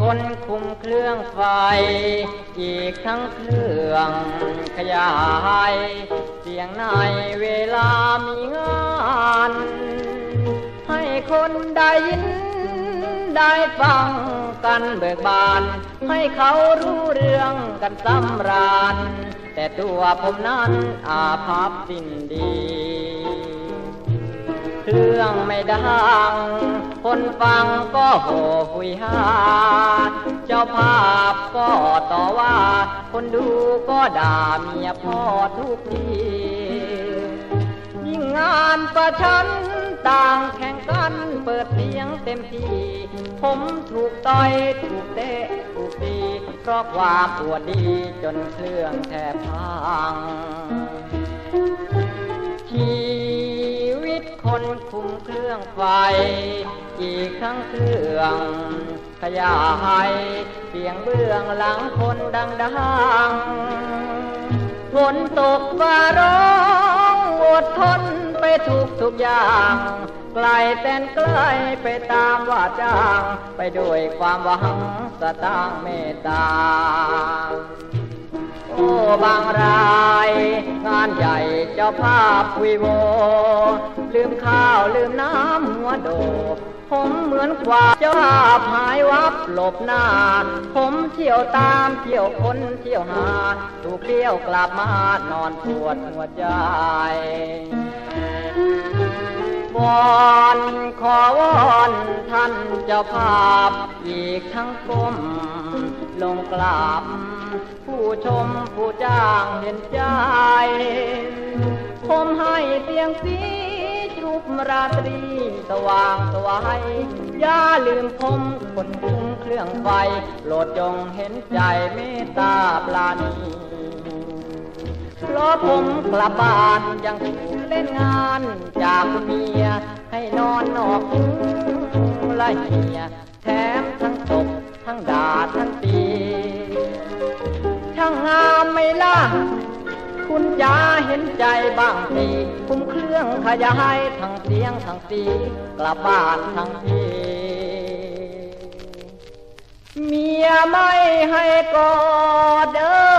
คนคุมเครื่องไฟ อีกทั้งเครื่องขยาย เสียงในเวลามีงาน ให้คนได้ยินได้ฟังกันเบิกบาน ให้เขารู้เรื่องกันสำราญ แต่ตัวผมนั้นอาภัพสิ้นดี เครื่องไม่ดัง คนฟังก็โห่หุยหา เจ้าภาพก็ต่อว่า คนดูก็ด่าเมียพ่อทุกที ยิ่งงานประชันต่างแข่งกันเปิดเสียงเต็มที่ ผมถูกต่อยถูกเตะถูกตีเพราะความปวดดีจนเครื่องแทบพัง คนคุมเครื่องไฟ อีกทั้งเครื่องขยายเสียงเบื้องหลังคนดังดังฝนตกฟ้าร้องอดทนไปทุกทุกอย่างไกลแสนไกลไปตามว่าจ้าง ไปด้วยความหวังสตางเมตตาโอ้บางราย งานใหญ่เจ้าภาพวิโว ลืมข้าวลืมน้ำหัวโดผมเหมือนกว่าเจ้าภาพหายวับหลบหน้า ผมเที่ยวตามเที่ยวคนเที่ยวหา ถูกเที่ยวกลับมานอนปวดหัวใจวอนขอวอนท่านเจ้าภาพ อีกทั้งก้มลงกราบผู้ชมผู้จ้างเห็นใจ มให้เสียงสีจุบราตรีสว่างสวายอย่าลืมผมคนคุมเครื่องไฟโปรดจงเห็นใจเมตตาปลาณีเพราะผมกลับบ้านยังถูกเล่นงานจากเมีย ให้นอนนอกมุ้งละเหียแถมทั้งตบทั้งด่าทั้งตีช่างงามไม่ล่ะ คุณยาเห็นใจบ้างสิคุมเครื่องขยายทั้งเสียงทั้งสีกลับบ้านทั้งทีเมียไม่ให้กอดเด้อ